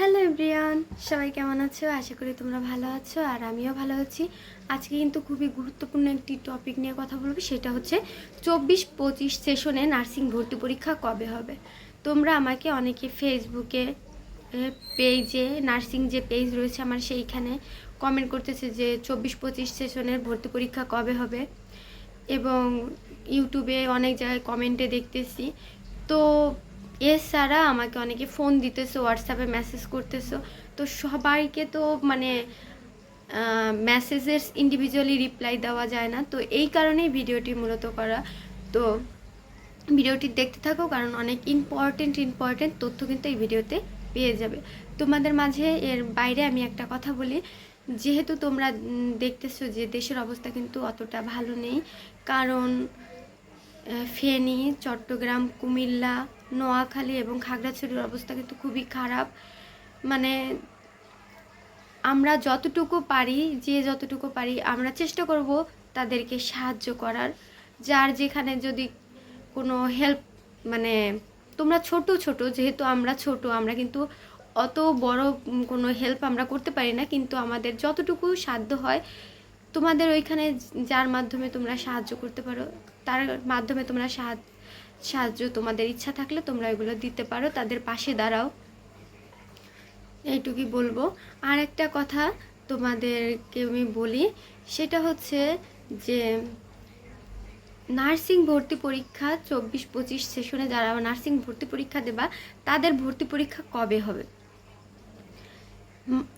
Hello everyone সবাই কেমন আছো? আশা করি তোমরা ভালো আছো আর আমিও ভালো আছি। আজকে কিন্তু খুবই গুরুত্বপূর্ণ একটি টপিক নিয়ে কথা বলব, সেটা হচ্ছে চব্বিশ পঁচিশ সেশনে নার্সিং ভর্তি পরীক্ষা কবে হবে? তোমরা আমাকে অনেকে ফেসবুকে পেজে নার্সিং যে পেজ রয়েছে আমার সেইখানে কমেন্ট করতেছে যে চব্বিশ পঁচিশ সেশনের ভর্তি পরীক্ষা কবে হবে? এবং ইউটিউবে অনেক জায়গায় কমেন্টে দেখতেছি। তো এছাড়া আমাকে অনেকে ফোন দিতেছো হোয়াটসঅ্যাপে মেসেজ করতেছো। তো সবাইকে তো মানে মেসেজের ইন্ডিভিজুয়ালি রিপ্লাই দেওয়া যায় না। তো এই কারণেই ভিডিওটি মূলত করা। তো ভিডিওটি দেখতে থাকো, কারণ অনেক ইম্পর্টেন্ট ইম্পর্টেন্ট তথ্য কিন্তু এই ভিডিওতে পেয়ে যাবে। তোমাদের মাঝে এর বাইরে আমি একটা কথা বলি। যেহেতু তোমরা দেখতেছো যে দেশের অবস্থা কিন্তু অতটা ভালো নেই। কারণ ফেনী, চট্টগ্রাম, কুমিল্লা নোয়াখালী এবং খাগড়াছড়ির অবস্থা কিন্তু খুবই খারাপ। মানে আমরা যতটুকু পারি, যে যতটুকু পারি আমরা চেষ্টা করব তাদেরকে সাহায্য করার। যার যেখানে যদি কোনো হেল্প মানে তোমরা ছোট ছোট, যেহেতু আমরা ছোট, আমরা কিন্তু অত বড় কোনো হেল্প আমরা করতে পারি না, কিন্তু আমাদের যতটুকু সাধ্য হয়, তোমাদের ওইখানে যার মাধ্যমে তোমরা সাহায্য করতে পারো, তার মাধ্যমে তোমরা সাহায্য সাহায্য তোমাদের ইচ্ছা থাকলে তোমরা এগুলো দিতে পারো, তাদের পাশে দাঁড়াও। এইটুকুই বলব। আর একটা কথা তোমাদেরকে আমি বলি, সেটা হচ্ছে যে নার্সিং ভর্তি পরীক্ষা চব্বিশ পঁচিশ সেশনে যারা নার্সিং ভর্তি পরীক্ষা দেবা, তাদের ভর্তি পরীক্ষা কবে হবে?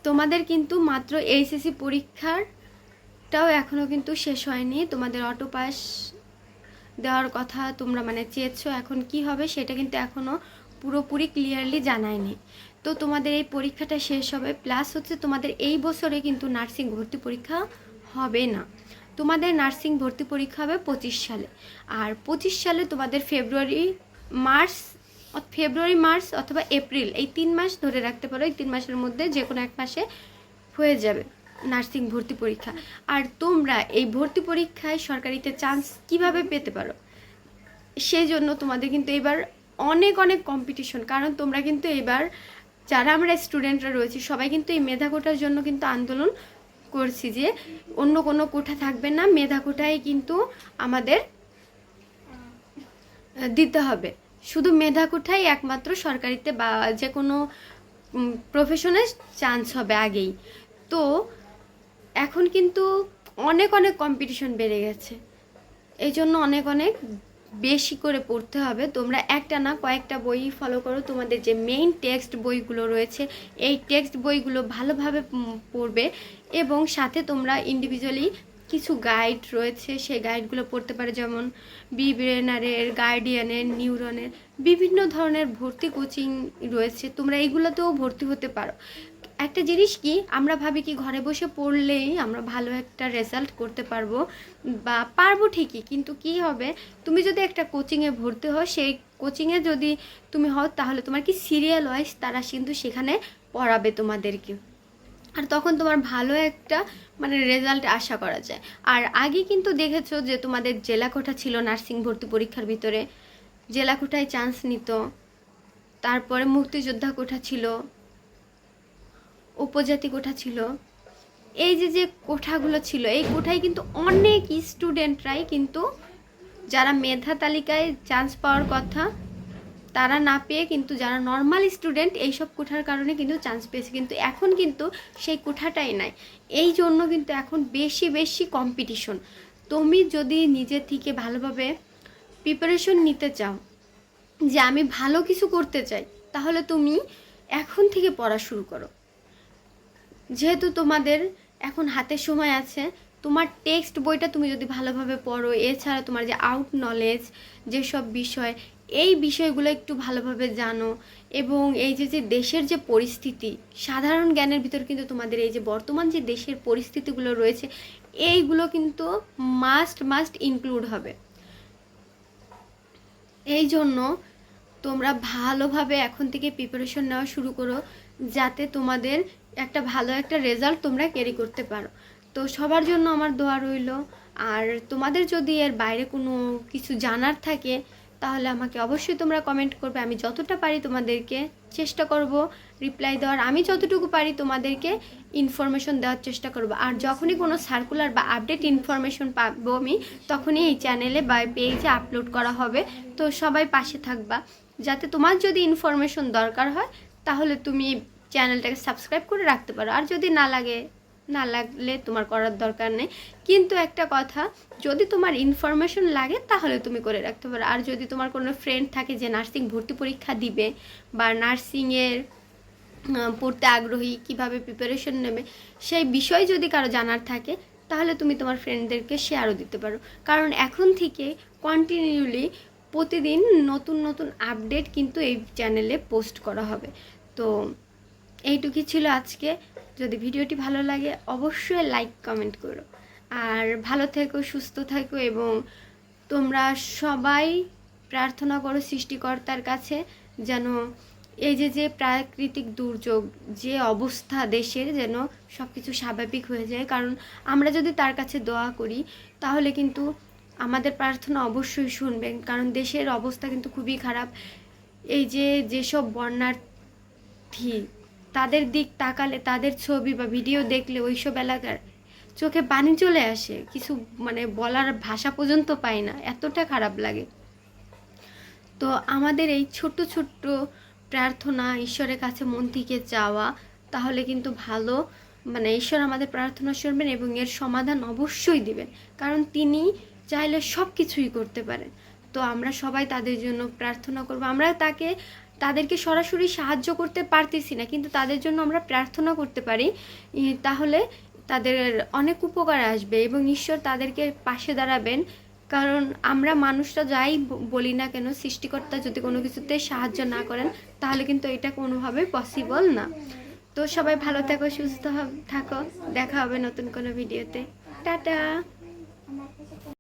তোমাদের কিন্তু মাত্র এইচএসসি পরীক্ষারটাও এখনও কিন্তু শেষ হয়নি। তোমাদের অটো পাস দেওয়ার কথা তোমরা মানে চেয়েছো, এখন কি হবে সেটা কিন্তু এখনও পুরোপুরি ক্লিয়ারলি জানায়নি। তো তোমাদের এই পরীক্ষাটা শেষ হবে প্লাস হচ্ছে তোমাদের এই বছরে কিন্তু নার্সিং ভর্তি পরীক্ষা হবে না। তোমাদের নার্সিং ভর্তি পরীক্ষা হবে পঁচিশ সালে। আর পঁচিশ সালে তোমাদের ফেব্রুয়ারি মার্চ ফেব্রুয়ারি মার্চ অথবা এপ্রিল এই তিন মাস ধরে রাখতে পারো, এই তিন মাসের মধ্যে যে কোনো এক মাসে হয়ে যাবে। নার্সিং ভর্তি পরীক্ষা। আর তোমরা এই ভর্তি পরীক্ষায় সরকারিতে চান্স কীভাবে পেতে পারো? সেই জন্য তোমাদের কিন্তু এবার অনেক অনেক কম্পিটিশন কারণ তোমরা কিন্তু এবার যারা আমরা স্টুডেন্টরা রয়েছি, সবাই কিন্তু এই মেধা কোটার জন্য কিন্তু আন্দোলন করছি যে অন্য কোনো কোঠা থাকবে না, মেধা কোটাই কিন্তু আমাদের দিতে হবে। শুধু মেধা কোঠাই একমাত্র সরকারিতে বা যে কোনো প্রফেশনে চান্স হবে আগেই। তো এখন কিন্তু অনেক অনেক কম্পিটিশন বেড়ে গেছে। এই জন্য অনেক অনেক বেশি করে পড়তে হবে। তোমরা একটা না কয়েকটা বই ফলো করো। তোমাদের যে মেইন টেক্সট বইগুলো রয়েছে, এই টেক্সট বইগুলো ভালোভাবে পড়বে এবং সাথে তোমরা ইন্ডিভিজুয়ালি কিছু গাইড রয়েছে। সেই গাইডগুলো পড়তে পারো। যেমন বি ব্রেনারের গার্ডিয়ানের নিউরনের বিভিন্ন ধরনের ভর্তি কোচিং রয়েছে। তোমরা এইগুলোতেও ভর্তি হতে পারো। একটা জিনিস কি, আমরা ভাবি কি ঘরে বসে পড়লেই আমরা ভালো একটা রেজাল্ট করতে পারব বা পারব ঠিকই, কিন্তু কি হবে? তুমি যদি একটা কোচিংয়ে ভর্তি হও, সেই কোচিংয়ে যদি তুমি হও, তাহলে তোমার কি সিরিয়াল ওয়াইজ তারা কিন্তু সেখানে পড়াবে তোমাদেরকে। আর তখন তোমার ভালো একটা মানে রেজাল্ট আশা করা যায়। আর আগে কিন্তু দেখেছ যে তোমাদের জেলা কোঠা ছিল নার্সিং ভর্তি পরীক্ষার ভিতরে। জেলা কোঠায় চান্স নিত। তারপরে মুক্তিযোদ্ধা কোঠা ছিল। উপজাতি কোঠা ছিল। এই যে যে কোঠাগুলো ছিল, এই কোঠায় কিন্তু অনেক স্টুডেন্টরাই কিন্তু যারা মেধা তালিকায় চান্স পাওয়ার কথা, তারা না পেয়ে কিন্তু যারা নর্মাল স্টুডেন্ট এইসব কোঠার কারণে কিন্তু চান্স পেয়েছে। কিন্তু এখন কিন্তু সেই কোঠাটাই নাই। এই জন্য কিন্তু এখন বেশি বেশি কম্পিটিশন তুমি যদি নিজের থেকে ভালোভাবে প্রিপারেশন নিতে চাও, যে আমি ভালো কিছু করতে চাই, তাহলে তুমি এখন থেকে পড়া শুরু করো। যেহেতু তোমাদের এখন হাতে সময় আছে, তোমার টেক্সট বইটা তুমি যদি ভালোভাবে পড়ো, এছাড়া তোমার যে আউট নলেজ যেসব বিষয়, এই বিষয়গুলো একটু ভালোভাবে জানো এবং এই যে যে দেশের যে পরিস্থিতি, সাধারণ জ্ঞানের ভিতর কিন্তু তোমাদের এই যে বর্তমান যে দেশের পরিস্থিতিগুলো রয়েছে, এইগুলো কিন্তু মাস্ট মাস্ট ইনক্লুড হবে। এই জন্য তোমরা ভালোভাবে এখন থেকে প্রিপারেশন নেওয়া শুরু করো, যাতে তোমাদের একটা ভালো একটা রেজাল্ট তোমরা ক্যারি করতে পারো। তো সবার জন্য আমার দোয়া রইল। আর তোমাদের যদি এর বাইরে কোনো কিছু জানার থাকে, তাহলে আমাকে অবশ্যই তোমরা কমেন্ট করবে। আমি যতটা পারি তোমাদেরকে চেষ্টা করব রিপ্লাই দেওয়ার। আমি যতটুকু পারি তোমাদেরকে ইনফরমেশন দেওয়ার চেষ্টা করব। আর যখনই কোনো সার্কুলার বা আপডেট ইনফরমেশন পাবো আমি, তখনই এই চ্যানেলে বা পেজে আপলোড করা হবে। তো সবাই পাশে থাকবা। যাতে তোমার যদি ইনফরমেশন দরকার হয়, তাহলে তুমি চ্যানেলটাকে সাবস্ক্রাইব করে রাখতে পারো। আর যদি না লাগে, না লাগলে তোমার করার দরকার নেই। কিন্তু একটা কথা, যদি তোমার ইনফরমেশন লাগে, তাহলে তুমি করে রাখতে পারো। আর যদি তোমার কোনো ফ্রেন্ড থাকে যে নার্সিং ভর্তি পরীক্ষা দিবে, বা নার্সিংয়ের পড়তে আগ্রহী, কীভাবে প্রিপারেশন নেবে, সেই বিষয় যদি কারও জানার থাকে, তাহলে তুমি তোমার ফ্রেন্ডদেরকে শেয়ারও দিতে পারো। কারণ এখন থেকে কন্টিনিউলি প্রতিদিন নতুন নতুন আপডেট কিন্তু এই চ্যানেলে পোস্ট করা হবে। তো এইটুকুই ছিল আজকে। যদি ভিডিওটি ভালো লাগে, অবশ্যই লাইক, কমেন্ট করো। আর ভালো থেকো, সুস্থ থাকো এবং তোমরা সবাই প্রার্থনা করো সৃষ্টিকর্তার কাছে যেন এই যে যে প্রাকৃতিক দুর্যোগ, যে অবস্থা দেশের যেন সব কিছু স্বাভাবিক হয়ে যায়। কারণ আমরা যদি তার কাছে দোয়া করি, তাহলে কিন্তু আমাদের প্রার্থনা অবশ্যই শুনবেন, কারণ দেশের অবস্থা কিন্তু খুবই খারাপ। এই যে যেসব বন্যার্থী তাদের দিক তাকালে, তাদের ছবি বা ভিডিও দেখলে ওইসব এলাকার চোখে পানি চলে আসে, কিছু মানে বলার ভাষা পর্যন্ত পাই না, এতটা খারাপ লাগে। তো আমাদের এই ছোট্ট ছোট্ট প্রার্থনা, ঈশ্বরের কাছে মন থেকে চাওয়া, তাহলে কিন্তু ভালো। মানে ঈশ্বর আমাদের প্রার্থনা শুনবেন এবং এর সমাধান অবশ্যই দিবেন, কারণ তিনি চাইলে সব কিছুই করতে পারে। তো আমরা সবাই তাদের জন্য প্রার্থনা করব। আমরা তাকে, তাদেরকে সরাসরি সাহায্য করতে পারতেছি না, কিন্তু তাদের জন্য আমরা প্রার্থনা করতে পারি। তাহলে তাদের অনেক উপকার আসবে এবং ঈশ্বর তাদেরকে পাশে দাঁড়াবেন। কারণ আমরা মানুষরা যাই বলি না কেন, সৃষ্টিকর্তা যদি কোনো কিছুতে সাহায্য না করেন, তাহলে কিন্তু এটা কোনোভাবে পসিবল না। তো সবাই ভালো থাকো, সুস্থ থাকো। দেখা হবে নতুন কোনো ভিডিওতে। টাটা!